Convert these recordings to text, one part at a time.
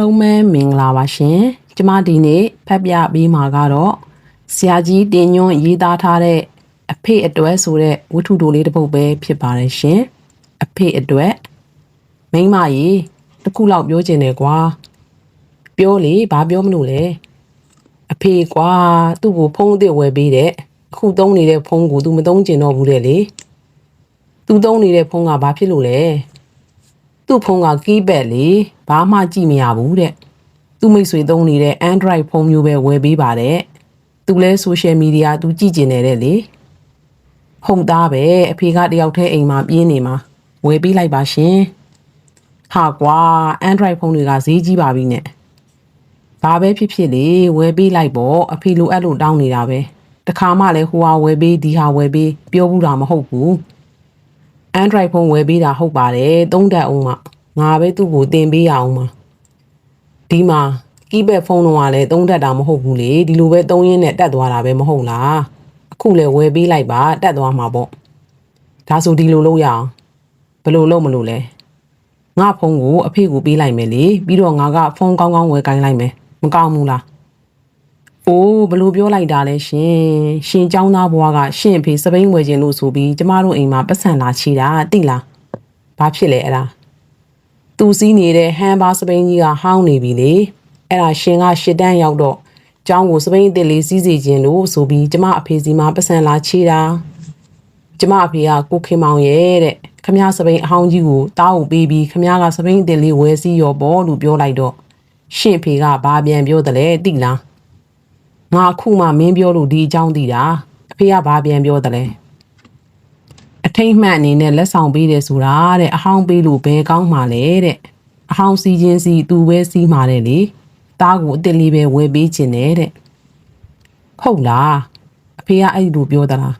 လုံးပဲမင်္ဂလာပါရှင်ကျမဒီနေ့ဖတ်ပြပေးမှာကတော့ဆရာကြီးတင်ညွန့်ရေးသားထားတဲ့အဖေအတွဲဆိုတဲ့ဝတ္ထုတိုလေးတစ်ပုဒ်ပဲဖြစ်ပါတယ်ရှင်အဖေအတွဲမိန်းမကြီးတစ်ခုလောက်ပြောချင်တယ်ကွာပြောလေဘာပြောမလို့လဲအဖေကွာသူ့ကိုဖုန်းအသစ်ဝယ်ပေးတဲ့အခုသုံးနေတဲ့ဖုန်းကို तू မသုံးကျင်တော့ဘူးတဲ့လေ तू သုံးနေတဲ့ဖုန်းကဘာဖြစ်လို့လဲ သူ့ဖုန်းကကီးပက်လေဘာမှကြည့်မရဘူးတဲ့သူ့မိတ်ဆွေသုံးနေတဲ့ Android ဖုန်းမျိုးပဲဝယ်ပေးပါတဲ့သူလဲ social media သူကြည့်ကျင်နေတဲ့လေဟုတ်သားပဲအဖေကတယောက်တည်းအိမ်မှာပြင်းနေမှာဝယ်ပေးလိုက်ပါရှင်ဟာကွာ Android ဖုန်းတွေကဈေးကြီးပါပြီနဲ့ဘာပဲဖြစ်ဖြစ်လေဝယ်ပေးလိုက်ပေါ့အဖေလိုအပ်လို့တောင်းနေတာပဲတခါမှလည်းဟိုဟာဝယ်ပေးဒီဟာဝယ်ပေးပြောဘူးတာမဟုတ်ဘူး Android ဖုန်းဝယ်ပေးတာဟုတ်ပါတယ်သုံးတက်အောင်မှငါပဲသူ့ကိုတင်ပေးရအောင်ပါဒီမှာကီးဘက်ဖုန်းတော့ကလည်းသုံးတက်တာမဟုတ်ဘူးလေဒီလိုပဲသုံးရင်းနဲ့တက်သွားတာပဲမဟုတ်လားအခုလည်းဝယ်ပေးလိုက်ပါတက်သွားမှာပေါ့ဒါဆိုဒီလိုလုပ်ရအောင်ဘယ်လိုလုပ်မလို့လဲငါဖုန်းကိုအဖေကိုပေးလိုက်မယ်လေပြီးတော့ငါကဖုန်းကောင်းကောင်းဝယ်ကိုင်းလိုက်မယ်မကောင်းဘူးလား အိုးဘလို့ပြောလိုက်တာလဲရှင်ရှင်ចောင်းသားဘွားကရှင်အဖေစပိန်ဝယ်ခြင်းလို့ဆိုပြီးကျမတို့အိမ်မှာပတ်စံလာချီတာတိလားဘာဖြစ်လဲအဲ့ဒါသူစီးနေတဲ့ဟန်ဘာစပိန်ကြီးကဟောင်းနေပြီလေအဲ့ဒါရှင်ကရှစ်တန်းရောက်တော့ចောင်းကိုစပိန်အစ်စ်လေးစီးစီခြင်းလို့ဆိုပြီးကျမအဖေစီမှာပတ်စံလာချီတာကျမအဖေကကိုခင်မောင်ရဲ့တဲ့ခမရစပိန်အဟောင်းကြီးကိုတားကိုပေးပြီးခမရကစပိန်အစ်စ်လေးဝယ်စီရောပေါ့လို့ပြောလိုက်တော့ရှင်အဖေကဘာပြန်ပြောတယ်လဲတိလား ငါအခုမှမင်းပြောလို့ဒီအကြောင်းသိတာအဖေကဘာပြန်ပြောတယ်လဲအထိတ်မှန်အနေနဲ့လက်ဆောင်ပေးတယ်ဆိုတာတဲ့အဟောင်းပေးလို့ဘယ်ကောင်းမှလဲတဲ့အဟောင်းစီချင်းစီသူပဲစီးมาတယ်လေတားကိုအစ်စ်လေးပဲဝယ်ပေးခြင်းနဲ့တဲ့ဟုတ်လားအဖေကအဲ့လိုပြောသလား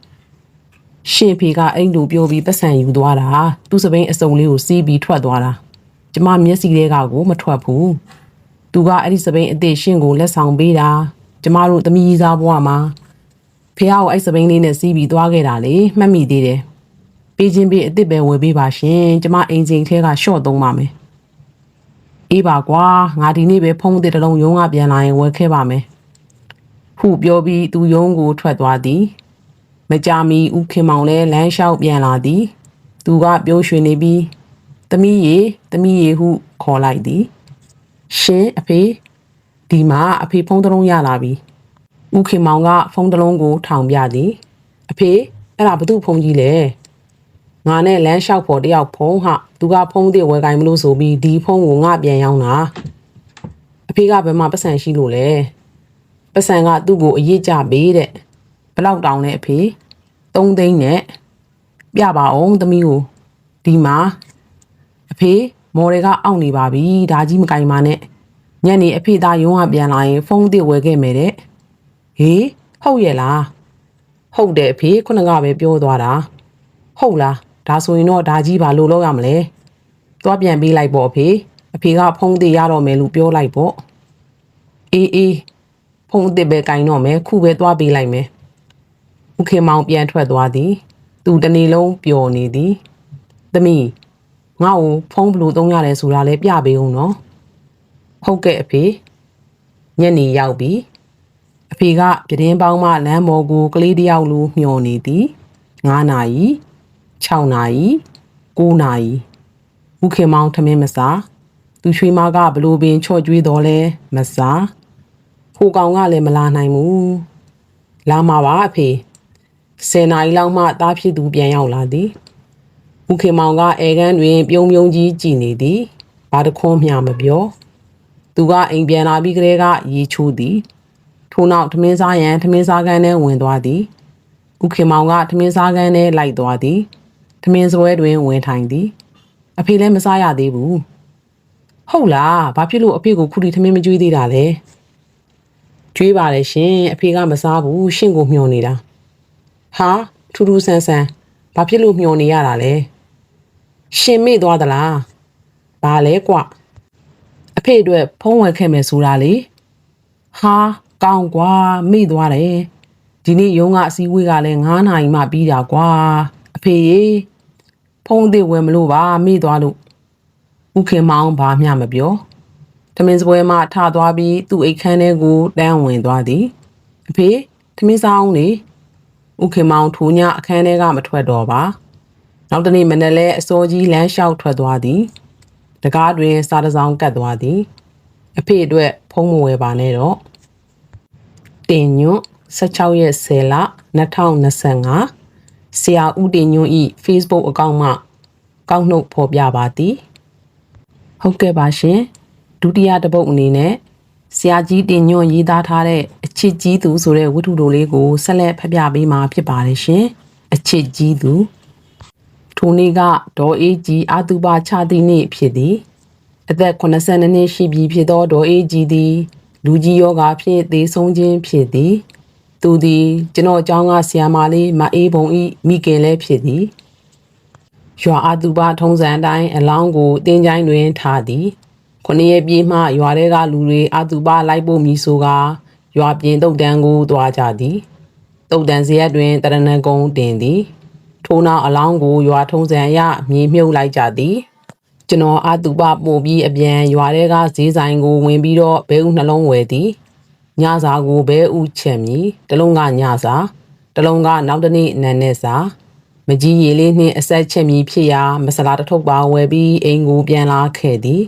ရှင်ဖေကအဲ့လိုပြောပြီးပတ်စံယူသွားတာသူ့စပိန်အစုံလေးကိုစီးပြီးထွက်သွားတာကျမမျက်စိတွေကကိုမထွက်ဘူးသူကအဲ့ဒီစပိန်အစ်စ်ရှင့်ကိုလက်ဆောင်ပေးတာ ကျမတို့သမီးစားဘွားမှာဖះကိုအဲ့စပိန်လေးနဲ့စီးပြီးသွားခဲ့တာလေမှတ်မိသေးတယ်ပေးချင်းပေးအစ်စ်ပဲဝယ်ပေးပါရှင်ကျမအင်ဂျင်ထဲကရှော့သုံးပါမယ်အေးပါကွာငါဒီနေ့ပဲဖုန်းအစ်စ်တစ်လုံးရုံးကပြန်လာရင်ဝယ်ခဲ့ပါမယ်ဟုပြောပြီးသူရုံးကိုထွက်သွားသည်မကြမီဦးခင်မောင်လည်းလမ်းလျှောက်ပြန်လာသည် သူကပြောရွှင်နေပြီးသမီးရေသမီးရေဟုခေါ်လိုက်သည်ရှင်အဖေ ဒီမှာအဖေဖုန်းတစ်လုံးရလာပြီဦးခင်မောင်ကဖုန်းတစ်လုံးကို ထောင်ပြသည်အဖေအဲ့ဒါဘသူ့ဖုန်းကြီးလဲငါနဲ့လမ်းလျှောက်ဖို့တယောက်ဖုန်းဟာသူကဖုန်းသေးဝယ်ကိုင်မလို့ဆိုပြီးဒီဖုန်းကိုငါပြန်ရောင်းတာအဖေကဘယ်မှာပတ်စံရှိလို့လဲပတ်စံကသူ့ကိုအရေးကြပေးတဲ့ဘယ်လောက်တောင်းလဲအဖေ3သိန်းနဲ့ပြပါအောင်သမီးကိုဒီမှာအဖေမော်တွေကအောင့်နေပါပြီဒါကြီးမကင်ပါနဲ့ ညနေအဖေသားရုံးကပြန်လာရင်ဖုန်းအသစ်ဝယ်ခဲ့မယ်တဲ့ဟေးဟုတ်ရဲ့လားဟုတ်တယ်အဖေခုနကပဲပြောသွားတာဟုတ်လားဒါဆိုရင်တော့ဒါကြီးဘာလို့လောက်ရမလဲသွားပြန်ပေးလိုက်ပေါ့အဖေအဖေကဖုန်းအသစ်ရတော့မယ်လို့ပြောလိုက်ပေါ့အေးအေးဖုန်းအသစ်ပဲကင်တော့မယ်ခုပဲသွားပေးလိုက်မယ်ဦးခင်မောင်ပြန်ထွက်သွားသည် သူတနေ့လုံးပျော်နေသည်သမီးငါ့ကိုဖုန်းဘလို့သုံးရတယ်ဆိုတာလည်းပြပေးအောင်နော် ဟုတ်ကဲ့အဖေညနေရောက်ပြီအဖေကပြတင်းပေါင်းမှလမ်းပေါ်ကိုကလေးတယောက်လိုမျောနေသည်9နာရီ6နာရီ9နာရီမုခင်မောင်ထမင်းမစားသူရွှေမကဘလို့ပင်ချော့ကျွေးတော်လဲမစားဟိုကောင်ကလည်းမလာနိုင်ဘူးလာမှာပါအဖေ10နာရီလောက်မှတားဖြစ်သူပြန်ရောက်လာသည်ဦးခင်မောင်ကအဲကန်းတွင် ပြုံးပြုံးကြီးကြည်နေသည်ဘာတခွန်းမျှမပြော သူကအိမ်ပြန်လာပြီးကလေးကရေချိုးသည်ထို့နောက်ထမင်းစားရန်ထမင်းစားကန်းထဲဝင်သွားသည်ဦးခင်မောင်ကထမင်းစားကန်းထဲလိုက်သွားသည်ထမင်းစပွဲတွင်ဝင်ထိုင်သည်အဖေလည်းမစားရသေးဘူးဟုတ်လားဘာဖြစ်လို့အဖေကိုခုထိထမင်းမကြွေးသေးတာလဲကြွေးပါလေရှင်အဖေကမစားဘူးရှင့်ကိုမျှော်နေတာဟာထူးထူးဆန်းဆန်းဘာဖြစ်လို့မျှော်နေရတာလဲရှင်မေ့သွားသလားဘာလဲကွ အဖေအတွက်ဖုံးဝယ်ခဲ့မယ်ဆိုတာလေဟာကောင်းကွာမေ့သွားတယ်ဒီနေ့ရုံးကအစည်းအဝေးကလည်း9နာရီမှပြီးတာကွာအဖေရေဖုံးအသစ်ဝယ်မလို့ပါမေ့သွားလို့ဦးခင်မောင်ဘာမှမပြောထမင်းစပွဲမှထသွားပြီးသူ့အိတ်ခမ်းထဲကိုတန်းဝင်သွားသည်အဖေထမင်းစားအောင်လေဥခေမောင်ထိုးညအခန်းထဲကမထွက်တော့ပါနောက်တနေ့မနေ့လဲအစောကြီးလမ်းလျှောက်ထွက်သွားသည် တကားတွင်စားတစ်စောင်းကတ်သွားသည်အဖေအတွက်ဖုံးမဝယ်ပါနဲ့တော့တင်ညွန့်16ရက်10လ2025ဆရာဦးတင်ညွန့်ဤ Facebook အကောင့်မှကောက်နှုတ်ဖော်ပြပါသည်ဟုတ်ကဲ့ပါရှင်ဒုတိယတစ်ပုတ်အနေနဲ့ဆရာကြီးတင်ညွန့်ရေးသားထားတဲ့အချစ်ကြီးသူဆိုတဲ့ဝတ္ထုတိုလေးကိုဆက်လက်ဖတ်ပြပေးမှာဖြစ်ပါတယ်ရှင်အချစ်ကြီးသူ ထိုနေ့ကဒေါ်အေးကြီးအာတုပခြာသည့်နေ့ဖြစ်သည်အသက်82နှစ်ရှိပြီဖြစ်သောဒေါ်အေးကြီးသည် လူကြီးယောဂါဖြင့်သေဆုံးခြင်းဖြစ်သည် သူသည်ကျွန်တော်အကြောင်းကဆီယာမာလေးမအေးဘုံဤမိခင်လည်းဖြစ်သည်ရွာအတူပါထုံးစံအတိုင်းအလောင်းကိုတင်းချိုင်းတွင်ထားသည်ခုနှစ်ရက်ပြေးမှရွာထဲကလူတွေအတူပါလိုက်ဖို့မည်ဆိုကာရွာပြင်တုတ်တန်းကိုသွားကြသည်တုတ်တန်းစရက်တွင်တရဏဂုံတင်သည် ထိုးနောက်အလောင်းကိုရွာထုံးစံအရမြေမြုပ်လိုက်ကြသည်ကျွန်တော်အတူပပို့ပြီးအပြန်ရွာထဲကဈေးဆိုင်ကိုဝင်ပြီးတော့ဘဲဥနှလုံးဝယ်သည်ညစာကိုဘဲဥချက်မီတလုံးကညစာတလုံးကနောက်တစ်နေ့နန်းနဲ့စာမကြီးရည်လေးနှင့်အဆက်ချက်မီဖြစ်ရာမဆလာတစ်ထုပ်ပါဝယ်ပြီးအိမ်ကိုပြန်လာခဲ့သည်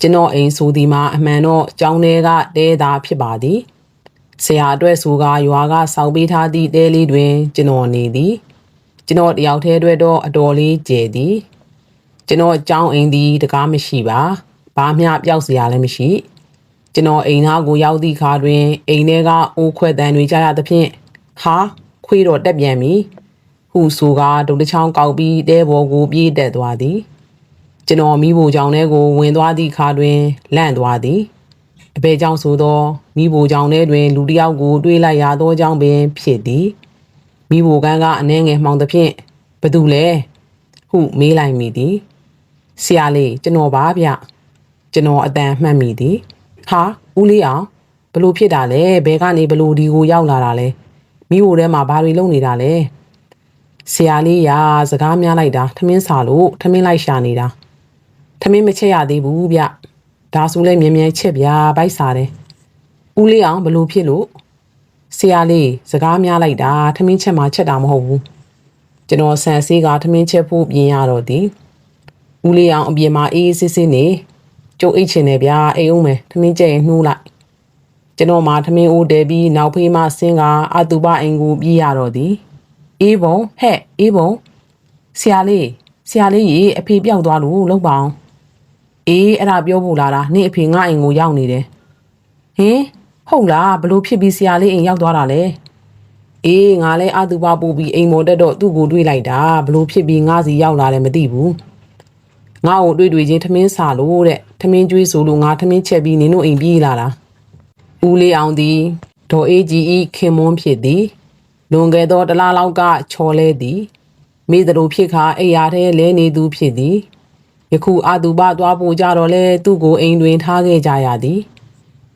ကျွန်တော်အိမ်ဆိုဒီမှာအမှန်တော့ကြောင်းထဲကတဲသားဖြစ်ပါသည်ဆရာအတွက်ဆိုကရွာကစောက်ပေးထားသည့်တဲလေးတွင် ကျွန်တော်နေသည် ကျွန်တော်တယောက်တည်းအတွက်တော့အတော်လေးကျယ်သည်ကျွန်တော်အကြောင်းအိမ်ဒီတကားမရှိပါဘာမျှပျောက်စရာလည်းမရှိကျွန်တော်အိမ်သားကိုရောက်သည့်ခါတွင်အိမ်ထဲကအိုးခွက်တန်တွေကြားရသဖြင့်ဟာခွေးတော့တက်ပြန်ပြီဟုဆိုကဒုတ်တစ်ချောင်းကောက်ပြီးတဲဘော်ကိုပြေးတက်သွားသည်ကျွန်တော်မိဖို့ကြောင့်ထဲကိုဝင်သွားသည့်ခါတွင်လန့်သွားသည်အဘဲကြောင့်ဆိုသောမိဖို့ကြောင့်ထဲတွင် လူတစ်ယောက်ကိုတွေးလိုက်ရသောကြောင့်ပင်ဖြစ်သည် မိဘကန်းကအနှဲငယ်မှောင်သဖြင့်ဘသူလဲဟုမေးလိုက်မိသည်ဆရာလေးကျွန်တော်ပါဗျကျွန်တော်အတန်မှတ်မိသည်ဟာဦးလေးအောင်ဘလို့ဖြစ်တာလဲဘယ်ကနေဘလို့ဒီကိုရောက်လာတာလဲမိဘထဲမှာဘာတွေလုပ်နေတာလဲဆရာလေးရာစကားများလိုက်တာထမင်းစာလို့ထမင်းလိုက်ရှာနေတာထမင်းမချက်ရသေးဘူးဗျဒါဆိုလဲမြင်မြင်ချက်ဗျာဗိုက်စားတယ်ဦးလေးအောင်ဘလို့ဖြစ်လို့ ဆရာလေးစကားများလိုက်တာထမင်းချက်မှချက်တာမဟုတ်ဘူးကျွန်တော်ဆန်ဆေးကထမင်းချက်ဖို့ပြင်ရတော့သည်ဦးလေးအောင်အပြင်မှာအေးအေးဆေးဆေးနေကျုပ်အိတ်ချင်တယ်ဗျာအိမ်အောင်မယ်ထမင်းချက်ရင်နှိုးလိုက်ကျွန်တော်မှထမင်းအိုးတဲပြီးနောက်ဖေးမှဆင်းကအတူပအိမ်ကိုပြေးရတော့သည်အေးဘုံဟဲ့အေးဘုံဆရာလေးဆရာလေးရေအဖေပြောက်သွားလို့လောက်ပါအောင်အေးအဲ့ဒါပြောဖို့လာတာနင့်အဖေငါအိမ်ကိုရောက်နေတယ်ဟင် ဟုတ်လားဘလို့ဖြစ်ပြီးဆရာလေးအိမ်ရောက်သွားတာလဲအေးငါလဲအတူပပို့ပြီးအိမ်မော်တက်တော့သူ့ကိုတွေးလိုက်တာဘလို့ဖြစ်ပြီးငါစီရောက်လာတယ်မသိဘူးငါ့ကိုတွေးတွေချင်းထမင်းစာလို့တဲ့ထမင်းကျွေးဆိုလို့ငါထမင်းချက်ပြီးနင်တို့အိမ်ပြေးလာတာဦးလေးအောင်သည်ဒေါ်အေးကြီးဤခင်မွန်းဖြစ်သည်လွန်ခဲ့သောတလားလောက်ကချော်လဲသည်မိသလိုဖြစ်ခါအိယာထဲလဲနေသူဖြစ်သည်ယခုအာသူဘသွားဖို့ကြတော့လဲသူ့ကိုအိမ်တွင်ထားခဲ့ကြရသည်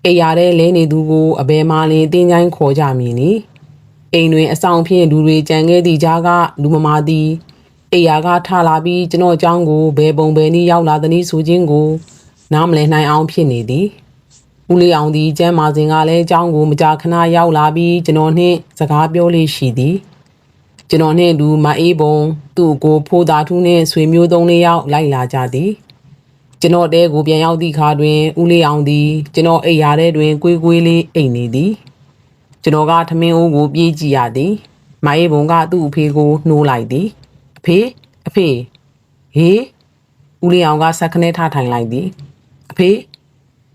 အိယာထဲလဲနေသူကိုအဘယ်မှလင်တင်းချိုင်းခေါ်ကြမည်နီအိမ်တွင်အဆောင်ဖြင့်လူတွေကြံခဲ့သည့်ကြားကလူမမာသည်အိယာကထလာပြီးကျွန်တော်အကြောင်းကိုဘယ်ပုံဘယ်နည်းရောက်လာသနည်းဆိုခြင်းကို နားမလည်နိုင်အောင်ဖြစ်နေသည်ဦးလေးအောင်သည်ကျမ်းမာစဉ်ကလည်းအကြောင်းကိုမကြာခဏရောက်လာပြီးကျွန်တော်နှင့်စကားပြောလေးရှိသည်ကျွန်တော်နှင့်လူမအေးပုံသူ့ကိုဖိုးသာထူးနှင့်ဆွေမျိုးသုံးလေးယောက်လိုက်လာကြသည် ကျွန်တော်တဲကိုပြန်ရောက်သည့်ခါတွင်ဦးလေးအောင်သည်ကျွန်တော်အိပ်ရာထဲတွင်ကွေးကွေးလေးအိပ်နေသည်ကျွန်တော်ကထမင်းအိုးကိုပြေးကြည့်ရသည်မအေးပုံကသူ့အဖေကိုနှိုးလိုက်သည်အဖေအဖေဟေးဦးလေးအောင်ကဆက်ခနဲထထိုင်လိုက်သည်အဖေ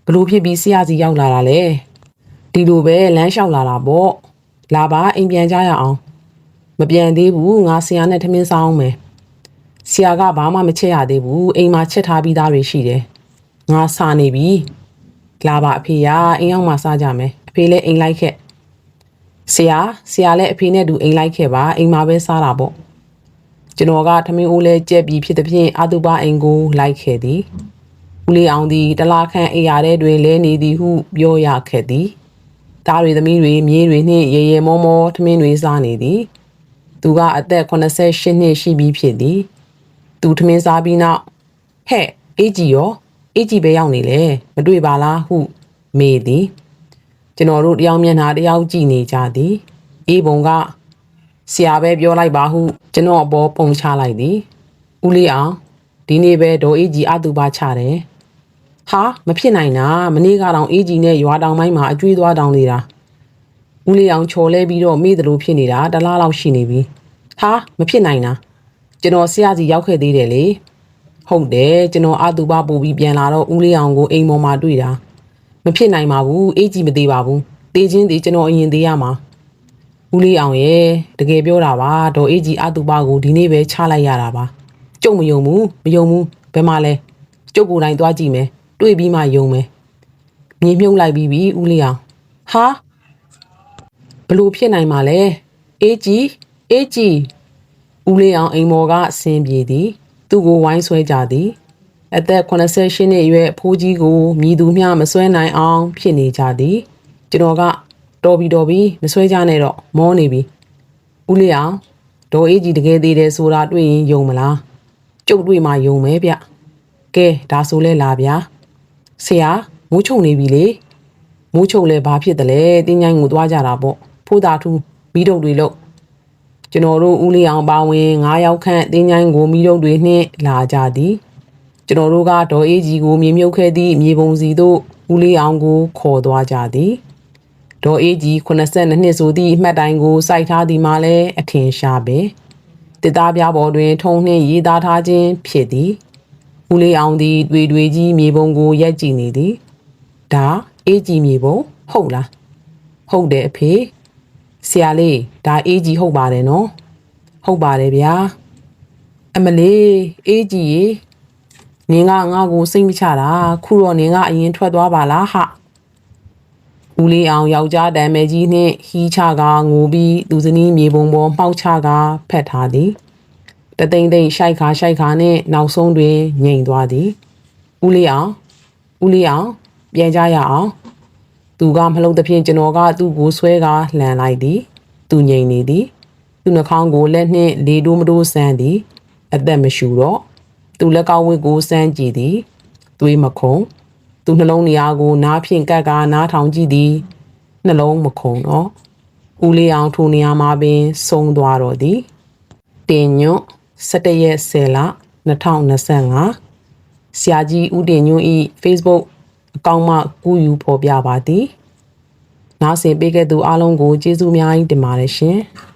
ဘလို့ဖြစ်ပြီးဆရာစီရောက်လာတာလဲဒီလိုပဲလမ်းလျှောက်လာတာပေါ့လာပါအိမ်ပြန်ကြရအောင်မပြန်သေးဘူးငါဆရာနဲ့ထမင်းစားအောင်မယ် ဆရာကဘာမှမချက်ရသေးဘူးအိမ်မှာချက်ထားပြီးသားတွေရှိတယ်ငါစားနေပြီလာပါအဖေရအိမ်ရောက်မှစားကြမယ်အဖေလည်းအိမ်လိုက်ခဲ့ဆရာဆရာလည်းအဖေနဲ့တူအိမ်လိုက်ခဲ့ပါအိမ်မှာပဲစားတာပေါ့ကျွန်တော်ကထမင်းအိုးလဲကြက်ပြီးဖြစ်တဲ့ဖြင့်အာတုပအိမ်ကိုလိုက်ခဲ့သည်ဦးလေးအောင်သည်တလားခန့်အိယာထဲတွင်လဲနေသည်ဟုပြောရခဲ့သည်သားတွေသမီးတွေမြေးတွေနှင့်ရေရေမောမောထမင်းတွေစားနေသည်သူကအသက်88နှစ်ရှိပြီဖြစ်သည် သူထမင်းစားပြီးနောက်ဟဲ့အေးကြီးရောအေးကြီးပဲရောက်နေလေမတွေ့ပါလားဟုမေးသည်ကျွန်တော်တို့တယောက်မျက်နှာတယောက်ကြည့်နေကြသည်အေးဘုံကဆရာပဲပြောလိုက်ပါဟုကျွန်တော်အပေါ်ပုံချလိုက်သည်ဦးလေးအောင်ဒီနေ့ပဲဒေါ်အေးကြီးအတူပါချတယ်ဟာမဖြစ်နိုင်တာမနေ့ကတော့အေးကြီးနဲ့ရွာတောင်ပိုင်းမှာအကျွေးသွားတောင်နေတာဦးလေးအောင်ချော်လဲပြီးတော့မေ့တယ်လို့ဖြစ်နေတာတလားလောက်ရှိနေပြီဟာမဖြစ်နိုင်တာ ကျွန်တော်ဆရာစီရောက်ခဲ့သေးတယ်လေဟုတ်တယ်ကျွန်တော်အတူပါပို့ပြီးပြန်လာတော့ဦးလေးအောင်ကိုအိမ်ပေါ်မှာတွေ့တာမဖြစ်နိုင်ပါဘူးအေးကြီးမသေးပါဘူးတေးချင်းသေးကျွန်တော်အရင်သေးရမှာဦးလေးအောင်ရဲ့တကယ်ပြောတာပါဒေါ်အေးကြီးအတူပါကိုဒီနေ့ပဲချလိုက်ရတာပါကျုပ်မယုံဘူးမယုံဘူးဘယ်မှာလဲကျုပ်ကိုယ်တိုင်သွားကြည့်မယ်တွေ့ပြီးမှယုံမယ်မြေမြုပ်လိုက်ပြီးပြီဦးလေးအောင်ဟာဘလို့ဖြစ်နိုင်မှာလဲအေးကြီးအေးကြီး ဦးလေးအောင်အိမ်မော်ကအဆင်းပြေသည် သူ့ကိုဝိုင်းဆွဲကြသည် အသက်88နှစ်အရွယ်အဖိုးကြီးကိုမြည်သူမျှမဆွဲနိုင်အောင် ဖြစ်နေကြသည်ကျွန်တော်ကတော်ပြီတော်ပြီမဆွဲကြနဲ့တော့မောနေပြီဦးလေးအောင်ဒေါ်အေးကြီးတကယ်သေးတယ်ဆိုတာတွေ့ရင်ယုံမလားကျုပ်တွေ့မှယုံမယ်ဗျကဲဒါဆိုလဲလာဗျာဆရာမိုးချုံနေပြီလေမိုးချုံလဲဘာဖြစ်တယ်လဲတင်းញိုင်းကိုသွားကြတာပေါ့ဖိုးသာထူးမိတုပ်တွေလို့ ကျွန်တော်တို့ဦးလေးအောင်ပါဝင်9ယောက်ခန့်တင်းញိုင်းကိုမိတုပ်တွေနှင့်လာကြသည်ကျွန်တော်တို့ကဒေါ်အေးကြီးကိုမြေမြုပ်ခဲ့သည့်မြေပုံစီသို့ဦးလေးအောင်ကိုခေါ်သွားကြသည်ဒေါ်အေးကြီး82နှစ်ဆိုသည့်မှတ်တိုင်ကိုစိုက်ထားသည်မှာလည်းအထင်ရှားပဲတစ်သားပြားပေါ်တွင် ထုံနှင့်ရေးသားထားခြင်းဖြစ်သည်ဦးလေးအောင်သည်တွေ့တွေ့ကြီးမြေပုံကိုရက်ကြည့်နေသည်ဒါအေးကြီးမြေပုံဟုတ်လားဟုတ်တယ်အဖေ ဆရာလေးဒါအေးကြီးဟုတ်ပါတယ်နော်ဟုတ်ပါတယ်ဗျာအမလေးအေးကြီးရေနင်ကငါ့ကိုစိတ်မချတာခုတော့နင်ကအရင်ထွက်သွားပါလားဟာဦးလေးအောင်ယောက်ျားတံမဲကြီးနှင့်ဟီးချကငိုပြီးသူစနီးမြေပုံပေါ်မှောက်ချကဖက်ထားသည်တသိမ့်သိမ့်ရှိုက်ခါရှိုက်ခါနှင့်နောက်ဆုံးတွင်ငြိမ်သွားသည်ဦးလေးအောင်ဦးလေးအောင်ပြန်ကြရအောင် သူကမလုံးသဖြင့်ကျွန်တော်ကသူ့ကိုဆွဲကလှန်လိုက်သည်သူငြိမ်နေသည်သူနှာခေါင်းကိုလက်နှင့်လေတိုးမတိုးဆန်းသည်အသက်မရှူတော့သူလက်ကောက်ဝတ်ကိုစမ်းကြည့်သည်သွေးမခုံသူနှလုံးနေရာကိုနားဖြင့်ကက်ကနားထောင်ကြည့်သည်နှလုံးမခုံတော့ဦးလေးအောင်ထိုနေရာမှာပင်ဆုံးသွားတော့သည်တင်ညွတ်17ရက်10လ2025ဆရာကြီးဦးတင်ညွတ်ဤ Facebook အကောင့်မှကူးယူဖော်ပြပါသည်နားဆင်ပေးခဲ့သူအားလုံးကိုကျေးဇူးအများကြီးတင်ပါတယ်ရှင်။